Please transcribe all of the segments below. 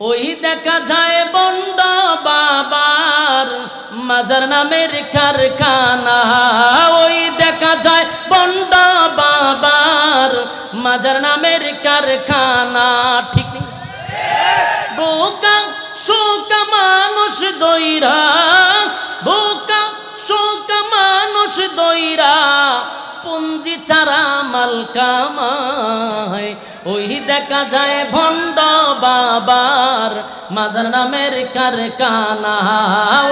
ওই দেখা যায় বন্ড বাবার মাজার নামের কারখানা। ওই দেখা যায় বন্ড বাবার মাজার নামের কারখানা। ঠিক বোকা, শোকা মানুষ দইরা। বোকা, শোকা মানুষ দইরা। পুঞ্জি চারা মাল কামায় ওই দেখা যায় ভণ্ড বাবার মাজার নামের কারখানা।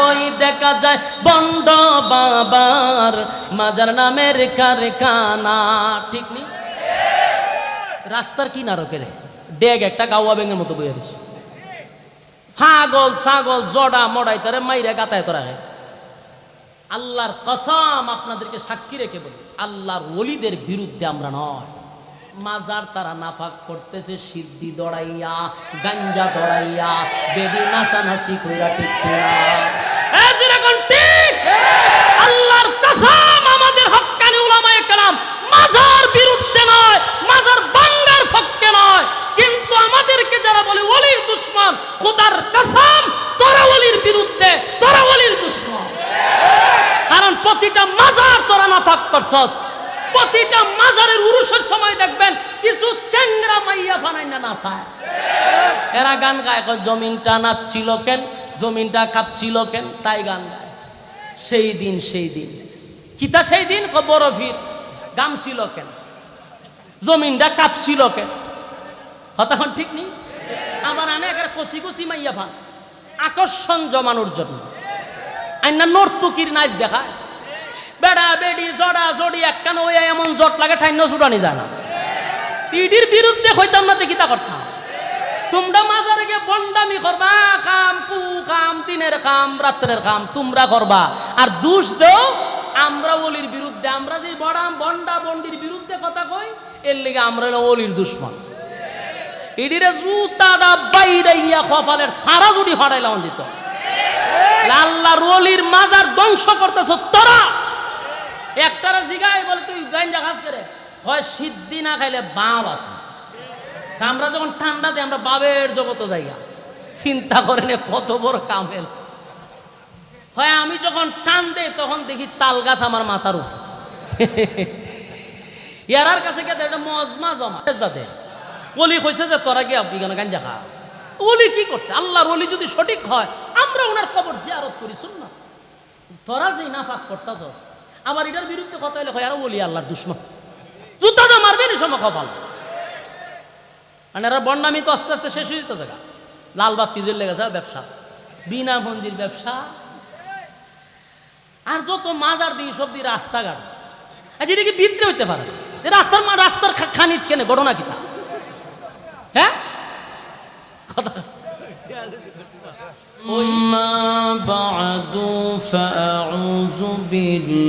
ওই দেখা যায় বন্ড বাবার মাজার নামের কারখানা। ঠিক নেই রাস্তার কি নারকের ডেগ একটা গাওয়া ব্যাঙের মতো বইয়া দিছে। ফাগল, ছাগল, জডা, মডাই তারে মাইরা গাতায় তোরা আল্লাহর কসম আপনাদেরকে সাক্ষী রেখে বলি, আল্লাহর ওলিদের বিরুদ্ধে আমরা নয়। মাজার তারা নাফাক করতেছে, সিদ্ধি দড়াইয়া, গাঞ্জা দড়াইয়া বেদি নাচানাচি কইরা ঠিক আল্লাহর কসম আমাদের হক্কানি উলামায়ে কেরাম, মাজার বিরুদ্ধে নয়, মাজার বাঙ্গার পক্ষে নয়। কিন্তু আমাদেরকে যারা বলে ওলির দুশ্মন, খোদার কসম, তোরা ওলির বিরুদ্ধে, তোরা ওলির দুশ্মন। কারণ প্রতিটা মাজার তোরা না থাক করছস। প্রতিটা মাজারের উরুষের সময় দেখবেন কিছু চ্যাংরা মাইয়া ফানাই না নাচায়। এরা গান গায় জমিনটা নাচছিল কেন? জমিনটা কাঁপছিল কেন? তাই গান গায়। সেই দিন সেই দিন। কিতা সেই দিন? ভিড়। গামছিল কেন? জমিনটা কাঁপছিল কেন? হতখন ঠিক নেই? আবার আনে একের কষি কষি মাইয়া ফান আকর্ষণ জমানোর জন্য। আইনা নর্তুকির নাচ দেখায়। বেড়া, বেড়ি, জড়া, জড়ি, একখান ওই এমন জট লাগে ঠাইন্য জুড়ানি যায় না। তিডির বিরুদ্ধে হইতাম না কিতা করতাম। তোমরা মাজারে গিয়ে বন্ডামি করবা, কাম কু, কাম, দিনের কাম, রাত্রের কাম, তোমরা করবা। আর দুষ দেও, আমরা ওলির বিরুদ্ধে, আমরা যে বড়াম বন্ডা, বন্ডির বিরুদ্ধে কথা কই, এর লেগে আমরা ওলির দুশ্মন। ইডিরে জুতা দা বাইরে ইয়া কপালের সারা জুড়ি ফাড়াইলাম দিত আল্লাহ রলির মাজার ধ্বংস করতেছ তোরা। একটারা জিগায় বলে, তুই গাঞ্জা ঘাস করে? হয় সিদ্ধি না খাইলে বাপ আছে আমরা যখন ঠান্ডা দিই, আমরা বাবের জগত জায়গা চিন্তা করে নে কত বড় কামেল। হয় আমি যখন টান দেই, তখন দেখি তাল গাছ আমার মাথার উপর। ইয়ারার কাছে গিয়ে একটা মজমা জমা। দাদে, ওলি কইছে যে, তোরা গিয়ে আপনি কেন গাঞ্জা খা? ওলি কি করছে? আল্লাহর ওলি যদি সঠিক হয়, আমরা ওনার কবর জিয়ারত করি শুন না তোরা যে নাফাক করতাছস আবার এটার বিরুদ্ধে কথা হলে হয় আর ওলি আল্লাহর দুশ্মন জুতা তো মারবে নি সময় কপাল মানে এরা বন্ডামি তো আস্তে আস্তে শেষ হয়ে যেতে জায়গা লাল বাতি জ্বলে গেছে ব্যবসা বিনা মঞ্জির ব্যবসা আর যত মাজার দিই সব দিয়ে রাস্তাঘাট আচ্ছা এটা কি বিদ্রে হইতে পারে এ রাস্তার মা রাস্তার খা- খানিত কেনে ঘটনা কিতা হ্যাঁ কথা أما بعد فأعوذ بالله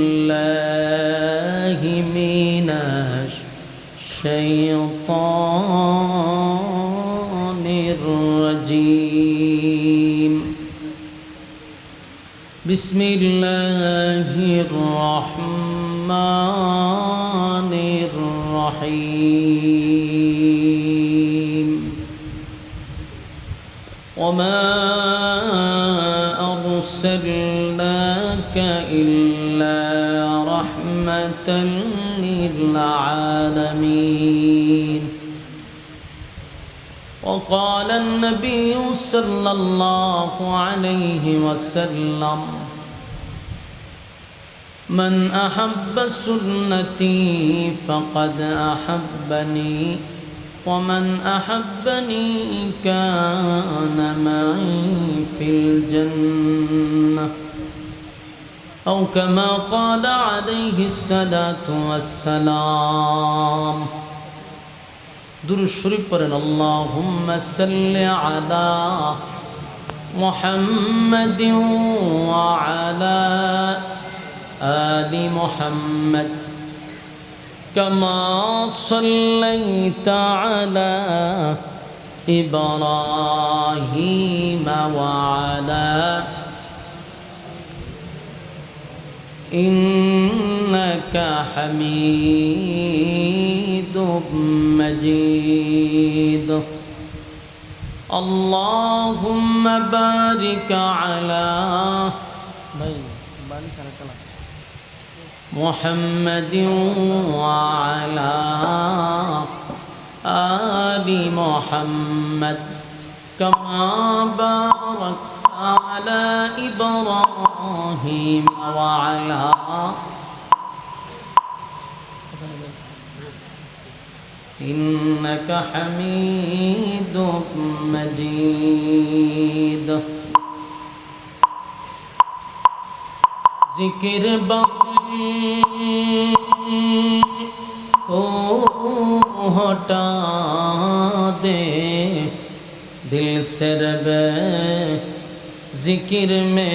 بسم الله الرحمن الرحيم. وما أرسلناك إلا رحمة للعالمين. وقال النبي صلى الله عليه وسلم من أحب سنتي فقد أحبني ومن أحبني كان معي في الجنة. أو كما قال عليه الصلاة والسلام درشري پرن اللهم صل على محمد وعلى آل محمد كما صليت على إبراهيم وعلى إنك حميد مجيد. اللهم بارك على محمد وعلى آل محمد كما باركت على إبراهيم وعلى إنك حميد مجيد. ذکر بغل ও হটা দে দিল সে রবে জিকির মে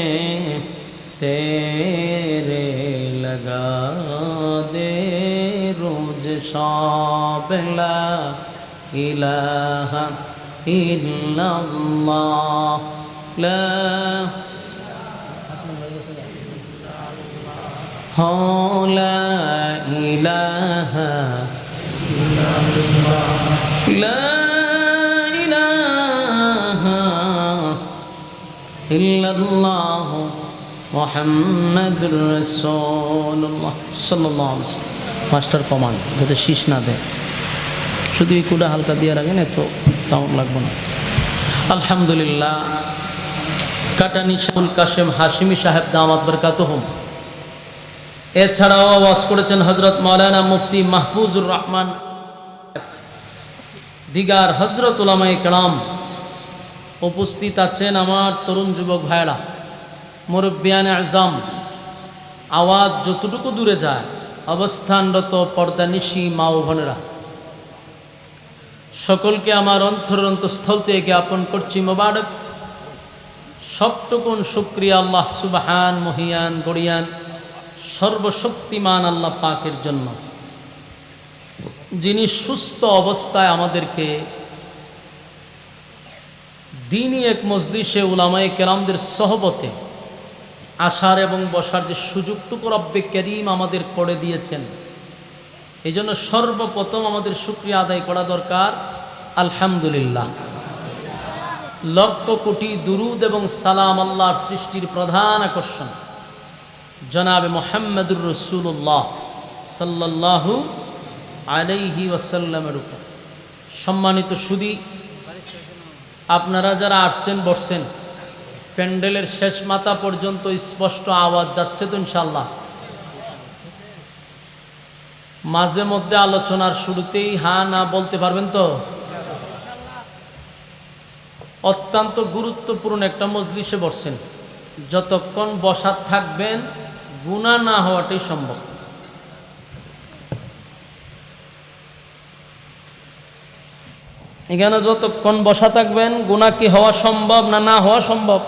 তেরে লগা দে রোজ সাবলা ইলাহা ইল্লাল্লাহ লা মাস্টার কমান যাতে শীষ না দেয়। শুধু এই কুটা হালকা দিয়ে রাখেন, এত সাউন্ড লাগবে না। আলহামদুলিল্লাহ কাটানি শাহুল কাশেম হাশিমি সাহেব দামাত বরকাত হোম এছাড়াও আওয়াজ করেছেন হজরত মাওলানা মুফতি মাহফুজুর রহমান। দিগার হজরত উলামাই কালাম উপস্থিত আছেন আমার তরুণ যুবক ভাইরা মুরব্বিয়ান আজম। আওয়াজ যতটুকু দূরে যায়, অবস্থানরত পর্দানিশি মা ও বোনেরা। সকলকে আমার অন্তর অন্তঃস্থল থেকে জ্ঞাপন করছি মোবারক। সবটুকুন শুক্রিয়া আল্লাহ সুবাহান মহিয়ান গড়িয়ান। সর্বশক্তিমান আল্লাহ পাকের জন্য। যিনি সুস্থ অবস্থায় আমাদেরকে দিনই এক মসজিষে উলামায়ে কেরামদের সহবতে আসার এবং বসার যে সুযোগটুকু রব্বে করিম আমাদের করে দিয়েছেন এই জন্য সর্বপ্রথম আমাদের শুক্রিয়া আদায় করা দরকার, আলহামদুলিল্লাহ। লক্ষ কোটি দুরুদ এবং সালাম আল্লাহর সৃষ্টির প্রধান আকর্ষণ। জনাবে মোহাম্মদুর রসুল্লাহ সাল্লাল্লাহু আলাইহি ওয়াসাল্লামের উপর। সম্মানিত সুদী, আপনারা যারা আসছেন, বসছেন, প্যান্ডেলের শেষ মাথা পর্যন্ত স্পষ্ট আওয়াজ যাচ্ছে তো ইনশাল্লাহ মাঝে মধ্যে আলোচনার শুরুতেই হা না বলতে পারবেন তো? অত্যন্ত গুরুত্বপূর্ণ একটা মজলিসে বসছেন। যতক্ষণ বসা থাকবেন গুণা না হওয়াটাই সম্ভব। এখানে যতক্ষণ বসা থাকবেন, গুণা কি হওয়া সম্ভব না না হওয়া সম্ভব?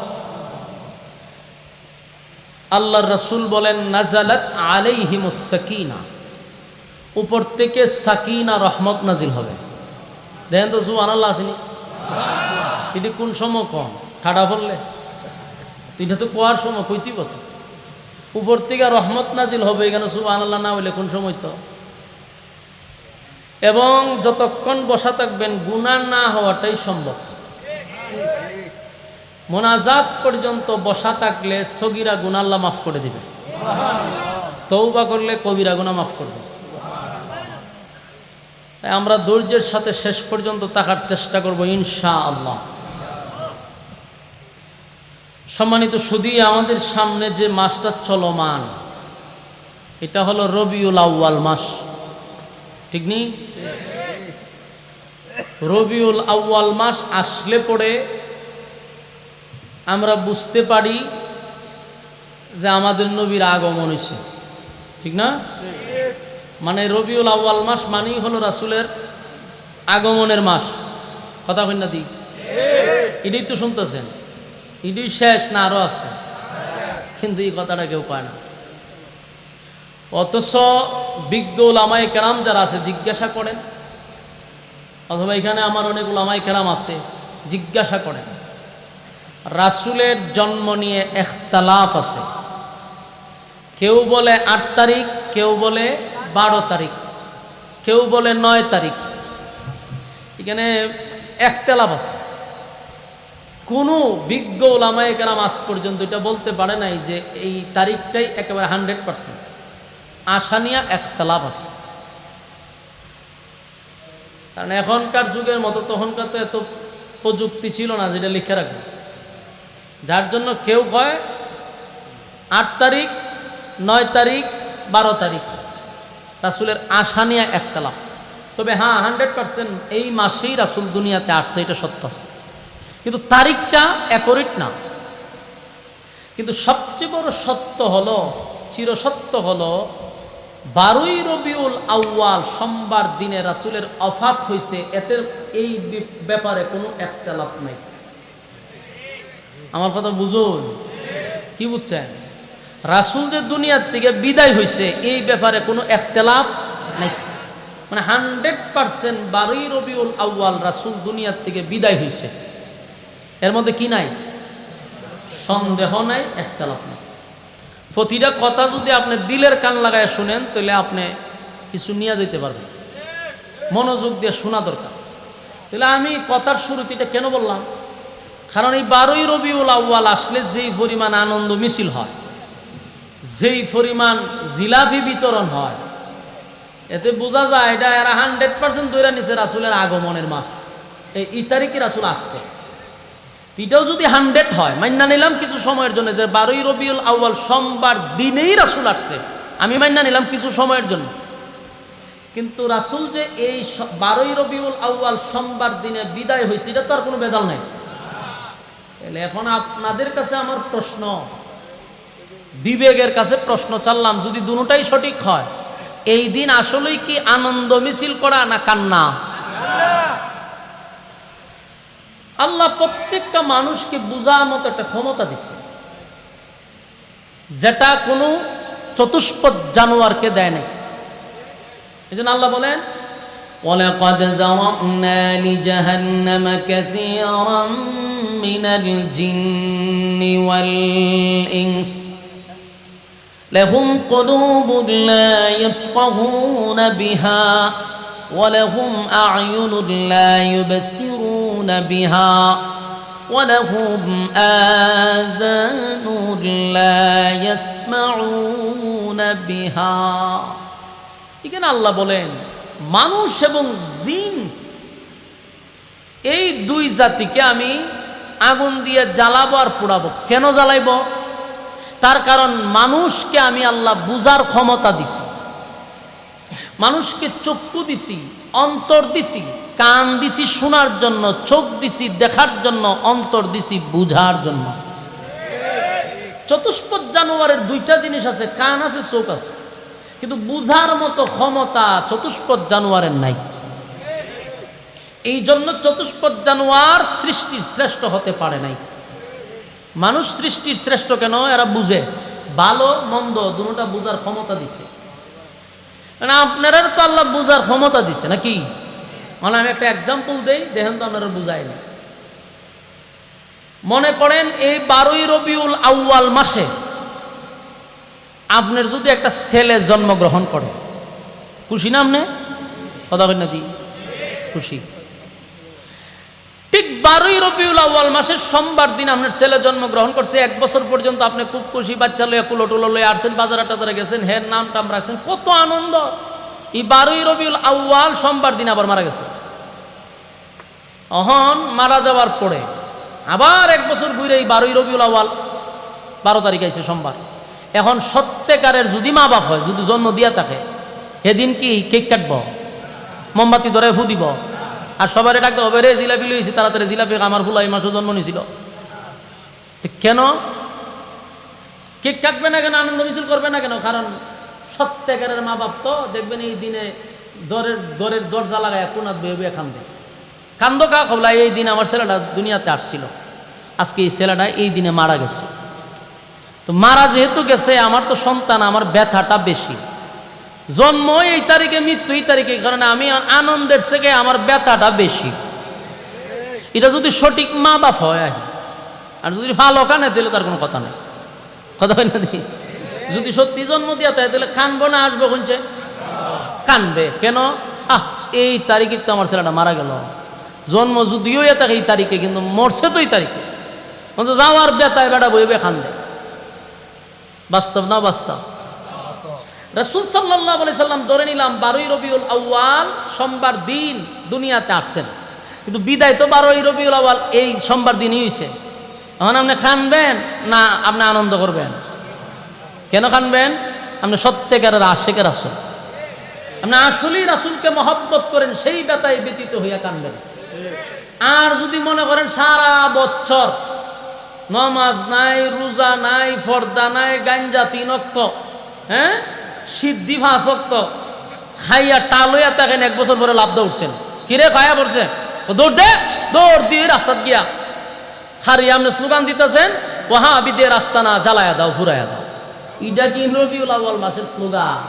আল্লাহর রসুল বলেন, নাজালাত আলাইহিমুস সাকিনা। উপর থেকে সাকিনা, রহমত নাজিল হবে। দেখেন তো সুবান আল্লাহ আসেনি এটি কোন সময় কম? ঠাডা পড়লে? এটা তো কোয়ার সময় কইতি কত উপর থেকে রহমত নাজিল হবে এখানে সুবান আল্লাহ না হইলে কোন সময় তো? এবং যতক্ষণ বসা থাকবেন গুণা না হওয়াটাই সম্ভব। মোনাজাত পর্যন্ত বসা থাকলে সগিরা গুনাল্লা মাফ করে দিবে। তৌবা করলে কবিরা গুণা মাফ করবে। তাই আমরা ধৈর্যের সাথে শেষ পর্যন্ত তাকার চেষ্টা করব ইনশা আল্লাহ সম্মানিত শুধু আমাদের সামনে যে মাসটা চলমান, এটা হলো রবিউল আউ্য়াল মাস। ঠিক নেই? রবিউল আউ্য়াল মাস আসলে পরে আমরা বুঝতে পারি যে আমাদের নবীর আগমন হয়েছে। ঠিক না? মানে রবিউল আউ্য়াল মাস মানেই হলো রাসুলের আগমনের মাস। কথা না দি? এটাই তো শুনতেছেন। এটাই শেষ না আরও আছে? কিন্তু এই কথাটা কেউ কয় না। অথচ বিজ্ঞ ওলামায় কেরাম যারা আছে, জিজ্ঞাসা করেন। অথবা এখানে আমার অনেক ওলামায় কেরাম আছে, জিজ্ঞাসা করেন। রাসুলের জন্ম নিয়ে এখতালাফ আছে। কেউ বলে আট তারিখ, কেউ বলে বারো তারিখ, কেউ বলে নয় তারিখ। এখানে একতেলাফ আছে। কোনো বিজ্ঞ ওলামায় কেরাম আজ পর্যন্ত এটা বলতে পারে নাই যে এই তারিখটাই একেবারে হান্ড্রেড পার্সেন্ট। আশা নিয়ে একতলাপ আছে। কারণ এখনকার যুগের মতো তখনকার তো এত প্রযুক্তি ছিল না যেটা লিখে রাখবে। যার জন্য কেউ কয়, আট তারিখ, নয় তারিখ, বারো তারিখ। রাসুলের আশা নিয়ে একতলাপ তবে হ্যাঁ হান্ড্রেড পার্সেন্ট এই মাসেই রাসুল দুনিয়াতে আসছে, এটা সত্য। কিন্তু তারিখটা অ্যাকোরেট না। কিন্তু সবচেয়ে বড় সত্য হলো, চিরসত্য হলো, বারোই রবিউল আউয়াল সোমবার দিনে রাসুলের অফাত হয়েছে এতে এই ব্যাপারে কোনো একতলাপ নেই। আমার কথা বুঝুন? কি বুঝছেন? রাসুল যে দুনিয়ার থেকে বিদায় হয়েছে এই ব্যাপারে কোনো একতলাফ নাই। মানে হান্ড্রেড পার্সেন্ট বারোই রবিউল আউয়াল রাসুল দুনিয়ার থেকে বিদায় হয়েছে এর মধ্যে কি নাই? সন্দেহ নাই একতলাফ নাই। প্রতিটা কথা যদি আপনি দিলের কান লাগায় শুনেন, তাহলে আপনি কিছু নিয়ে যেতে পারবেন। মনোযোগ দিয়ে শোনা দরকার। তাহলে আমি কথার শুরুতে এটা কেন বললাম? কারণ এই বারোই রবিউল আউ্বাল আসলে যেই পরিমাণ আনন্দ মিছিল হয়, যেই পরিমাণ জিলাপি বিতরণ হয়, এতে বোঝা যায় এটা এরা হান্ড্রেড পার্সেন্ট দৈরা নিছে রাসুলের আগমনের মাস। এই তারিখে রাসুল আসছে। এটাও যদি হান্ড্রেড হয় মান্না নিলাম কিছু সময়ের জন্য যে বারোই রবিউল আউ্বাল সোমবার দিনেই রাসুল আসছে, আমি মান্না নিলাম কিছু সময়ের জন্য। কিন্তু রাসুল যে এই বারোই রবিউল আউ্বাল সোমবার দিনে বিদায় হয়েছে, এটা তো আর কোনো বেদাল নাই। তাহলে এখন আপনাদের কাছে আমার প্রশ্ন, বিবেকের কাছে প্রশ্ন চাললাম, যদি দুটাই সঠিক হয়, এই দিন আসলেই কি আনন্দ মিছিল করা না কান্না? আল্লাহ প্রত্যেকটা মানুষকে বোঝার মতো একটা ক্ষমতা দিচ্ছে যেটা কোনো চতুষ্পদ জানোয়ারকে দেয় নাই এই জন্য আল্লাহ বলেন ولقد ذرأنا لجهنم كثيرا من الجن والإنس لهم قلوب لا يفقهون بها ولهم أعين لا يبصرون بها ولهم آذان لا يسمعون بها এখানে আল্লাহ বলেন মানুষ এবং জিন এই দুই জাতিকে আমি আগুন দিয়ে জ্বালাবো আর পোড়াবো কেন জ্বালাইব তার কারণ মানুষকে আমি আল্লাহ বুজার ক্ষমতা দিছি মানুষকে চক্ষু দিছি অন্তর দিছি কান দিছি শোনার জন্য, চোখ দিছি দেখার জন্য, অন্তর দিছি বুঝার জন্য। চতুষ্পদ জানোয়ারের দুইটা জিনিস আছে, কান আছে, চোখ আছে। কিন্তু বুঝার মতো ক্ষমতা চতুষ্পদ জানোয়ারের নাই। এই জন্য চতুষ্পদ জানোয়ার সৃষ্টির শ্রেষ্ঠ হতে পারে নাই। মানুষ সৃষ্টির শ্রেষ্ঠ কেন? এরা বুঝে। ভালো, মন্দ, দুটা বুঝার ক্ষমতা দিছে। আপনারা তো আল্লাহ বুঝার ক্ষমতা দিছে, নাকি? মানে আমি একটা এক্সাম্পল দেই, দেখেন তো আপনারা বুঝাই না মনে করেন এই বারোই রবিউল আউয়াল মাসে আপনার যদি একটা ছেলে জন্মগ্রহণ করে, খুশি না আপনি? দি খুশি। ঠিক বারোই রবিউল আউ্য়াল মাসের সোমবার দিন আপনার ছেলে জন্মগ্রহণ করছে, এক বছর পর্যন্ত আপনি খুব খুশি, বাচ্চা লইয়া কুলো টুলো লইয়া আসছেন, বাজারে টাজারে গেছেন, হের নাম টাম রাখছেন, কত আনন্দ! এই বারোই রবিউল আউ্য়াল সোমবার দিন আবার মারা গেছে। অহন মারা যাওয়ার পরে আবার এক বছর ঘুরে এই বারোই রবিউল আউ্য়াল বারো তারিখ আইছে সোমবার। এখন সত্যিকারের যদি মা বাপ হয়, যদি জন্ম দিয়া থাকে এদিন কি কেক কাটব? মোমবাতি ধরে ফু দিব? আর সবারে ডাকতে হবে, রে জিলাপি লইছি, তাড়াতাড়ি জিলাপি আমার ফুলাই মাসও জন্ম নিয়েছিল কেন? কেক কাটবে না কেন, আনন্দ মিছিল করবে না কেন? কারণ সত্যিকারের মা বাপ তো দেখবেন এই দিনে দরের দরের দরজা লাগায় কোনাত বয়ে বয়ে কান্দে কান্দ কা খবলা এই দিন আমার ছেলেটা দুনিয়াতে আসছিল। আজকে এই ছেলেটা এই দিনে মারা গেছে। তো মারা যেহেতু গেছে, আমার তো সন্তান, আমার ব্যথাটা বেশি। জন্ম এই তারিখে, মৃত্যু এই তারিখে কারণে আমি আনন্দের থেকে আমার ব্যথাটা বেশি। এটা যদি সঠিক মা বাপ হয়। আর যদি ভালো কানে তাহলে তার কোনো কথা নেই। কথা হয় না? যদি সত্যি জন্ম দিয়া তাই, তাহলে কানবো না, আসব শুনছে কানবে। কেন? আহ, এই তারিখে তো আমার ছেলেটা মারা গেল। জন্ম যদিও এ এই তারিখে, কিন্তু মরছে তো এই তারিখে। অন্তত যাওয়ার বেতায় বেটা বইবে খান দেয় বাস্তব না বাস্তব? রসুল সাল্লাহ আলি সাল্লাম ধরে নিলাম, বারোই রবিউল আউয়াল সোমবার দিন দুনিয়াতে আসছেন। কিন্তু বিদায় তো বারোই রবিউল আউয়াল, এই সোমবার দিনই হয়েছে এখন আপনি খানবেন না, আপনি আনন্দ করবেন। কেন খানবেন আপনি সত্যিকারের আশেকের আসল আপনি আসলেই রাসুলকে মহব্বত করেন, সেই বেতায় ব্যতীত হইয়া কানবেন। আর যদি মনে করেন সারা বছর নমাজ নাই, রোজা নাই, ফর্দা নাই, গাঞ্জা তিন অক্ত হ্যাঁ? সিদ্ধি ফাঁস অক্ত, খাইয়া টাল হইয়া দেখেন এক বছর পরে লাভ উঠছেন। কিরে খায়া পড়ছে? দৌড় দে, দৌড় দিয়ে রাস্তাত গিয়া। খারি আপনি স্লোগান দিতেছেন ওহা বিদে রাস্তা না জ্বালায়া দাও ফুরাইয়া দাও। এটা কি রবিউল আউয়াল মাসের স্লোগান?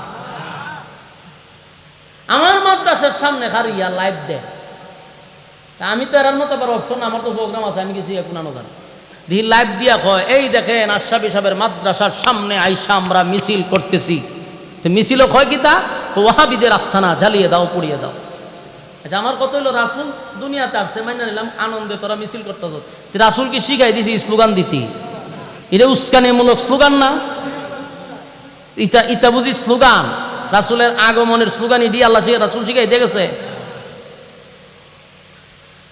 আমার মাদ্রাসার সামনে খারিয়া লাইভ দেয়। তা আমি তো এরার মতো অপশন আমার তো প্রোগ্রাম আছে, আমি কিছু এখন আনো জানি। দি লাইভ দিয়া কয়, এই দেখেন আশাবি সাহেবের মাদ্রাসার সামনে আইসা আমরা মিছিল করতেছি। তো মিছিলও কয় কি তা? ওয়াহাবিদের আস্থানা জ্বালিয়ে দাও, পুড়িয়ে দাও। আচ্ছা আমার কত হইল, রাসুল দুনিয়াতে আসছে, মাইনা নিলাম, আনন্দে তোরা মিছিল করতে রাসুল কি শিখাই দিছি, স্লোগান দিতি? এটা উস্কানিমূলক স্লোগান না। ইটা ইটা বুঝি স্লোগান? রাসুলের আগমনের স্লোগান ইডি আল্লাহ রাসুল শিখাই দিয়ে গেছে?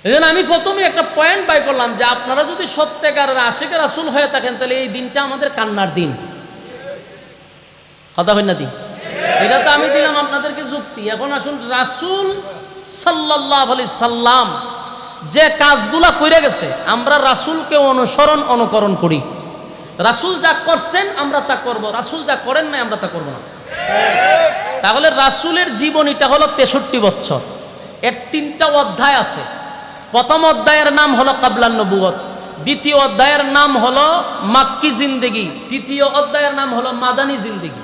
এই আমি প্রথমে একটা পয়েন্ট বাই করলাম যে আপনারা যদি সত্যিকারের আশেকের রাসুল হয়ে থাকেন, তাহলে এই দিনটা আমাদের কান্নার দিন। কথা হয় না দিন এটা তো আমি দিলাম আপনাদেরকে যুক্তি। এখন আসুন, রাসুল সাল্লাহ আলি সাল্লাম যে কাজগুলা করে গেছে, আমরা রাসুলকে অনুসরণ, অনুকরণ করি। রাসুল যা করছেন, আমরা তা করব। রাসুল যা করেন নাই, আমরা তা করব না। তাহলে রাসুলের জীবনীটা হলো তেষট্টি বছর। এর তিনটা অধ্যায় আছে। প্রথম অধ্যায়ের নাম হলো কাবলান নবুয়ত দ্বিতীয় অধ্যায়ের নাম হলো মাক্কি জিন্দেগি। তৃতীয় অধ্যায়ের নাম হলো মাদানী জিন্দেগি।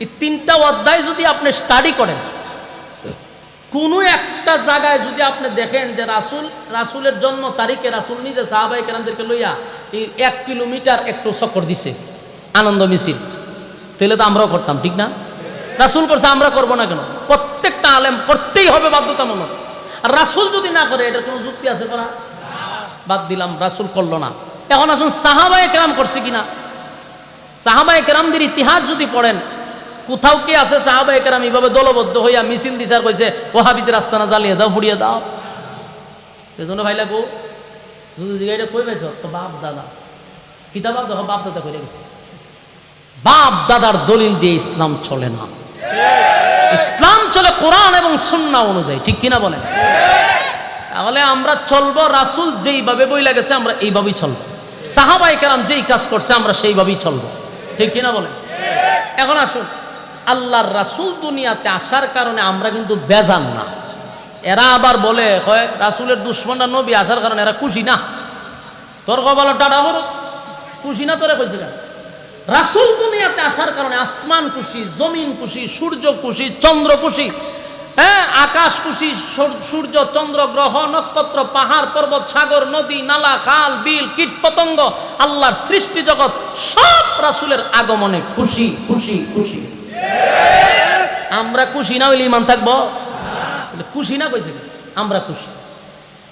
এই তিনটা অধ্যায় যদি আপনি স্টাডি করেন কোনো একটা জায়গায় যদি আপনি দেখেন যে রাসুল, রাসুলের জন্ম তারিখে রাসুল নিজে সাহাবাই কেরামদেরকে লইয়া এই এক কিলোমিটার একটু চক্কর দিছে, আনন্দ মিছিল। তাহলে তো আমরাও করতাম, ঠিক না? রাসুল করছে, আমরা করব না কেন? প্রত্যেকটা আলেম করতেই হবে বাধ্যতামূলক। আর রাসুল যদি না করে, এটার কোনো যুক্তি আছে করা? বাদ দিলাম, রাসুল করল না। এখন আসুন, সাহাবায় কেরাম করছে কিনা? সাহাবায় কেরামদের ইতিহাস যদি পড়েন কোথাও কি আছে সাহাবায় কেরাম এইভাবে দলবদ্ধ হইয়া মিছিল দিচার কইছে ওহাবিদ রাস্তানা জ্বালিয়ে দাও, পুড়িয়ে দাও। সেজন্য ভাই লাগো যদি এটা কই পাইছ তো বাপ দাদা। কিতাব দেখো, বাপ দাদা করে গেছে। বাপ দাদার দলিল দিয়ে ইসলাম চলে না। ইসলাম চলে কোরআন এবং সুন্না অনুযায়ী, ঠিক কিনা বলেন? তাহলে আমরা চলবো, রাসুল যেইভাবে বই লাগেছে আমরা এইভাবেই চলবো। সাহাবাই কেরাম যেই কাজ করছে, আমরা সেইভাবেই চলবো। ঠিক কিনা বলেন? এখন আসুন। আল্লাহর রাসুল দুনিয়াতে আসার কারণে আমরা কিন্তু বেজান না। এরা আবার বলে হয় রাসুলের দুশ্মনরা নবী আসার কারণে এরা খুশি না। তোর কপাল টাটা করো। খুশি না তোরা কইছে কেন? রাসুল দুনিয়াতে আসার কারণে আসমান খুশি, জমিন খুশি, সূর্য খুশি, চন্দ্র খুশি হ্যাঁ আকাশ খুশি, সূর- সূর্য, চন্দ্র, গ্রহ, নক্ষত্র, পাহাড়, পর্বত, সাগর, নদী, নালা, খাল, বিল, কীট, পতঙ্গ, আল্লাহর সৃষ্টি জগৎ, সব রাসুলের আগমনে খুশি খুশি খুশি। আমরা খুশি না হইলে ইমান থাকব? খুশি না কইছে আমরা খুশি।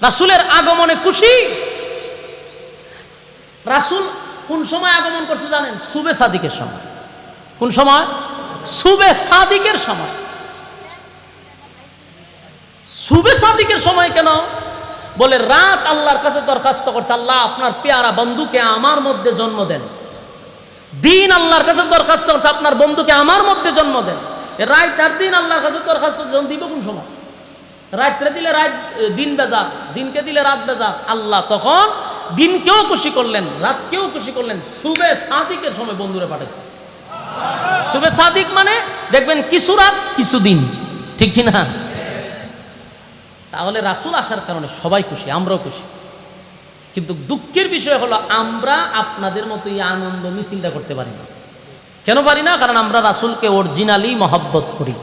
রাসুলের আগমনে খুশি? রাসুল কোন সময় আগমন করছে জানেন? সুবে সাদিকের সময়। কোন সময়? সুবে সাদিকের সময়। সুবে সাদিকের সময় কেন? বলে, রাত আল্লাহর কাছে দরখাস্ত করছে, আল্লাহ আপনার পেয়ারা বন্ধুকে আমার মধ্যে জন্ম দেন। দিন আল্লাহর কাছে দরখাস্ত করছে, আপনার বন্ধুকে আমার মধ্যে জন্ম দেন। রাত আর দিন আল্লাহর কাছে দরখাস্ত জন্ম দিব কোন সময়? রাত্রে দিলে রাত দিন বেজার। দিনকে দিলে রাত বেজার। আল্লাহ তখন দিনকেও খুশি করলেন, রাতকেও খুশি করলেন। সুবে সাদিকের সময় বন্ধুরে পাঠাচ্ছে সুবে সাদিক মানে দেখবেন কিছু রাত, কিছু দিন। ঠিক কি না? তাহলে রাসুল আসার কারণে সবাই খুশি, আমরাও খুশি। কিন্তু দুঃখের বিষয় হলো, আমরা আপনাদের মতো এই আনন্দ মিছিলটা করতে পারি না। কেন পারি না? কারণ আমরা রাসুলকে অরিজিনালি মহব্বত করি।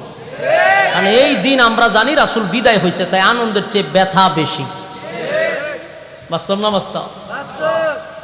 কারণ এই দিন আমরা জানি রাসুল বিদায় হয়েছে, তাই আনন্দের চেয়ে ব্যথা বেশি। বাস্তব না বাস্তব?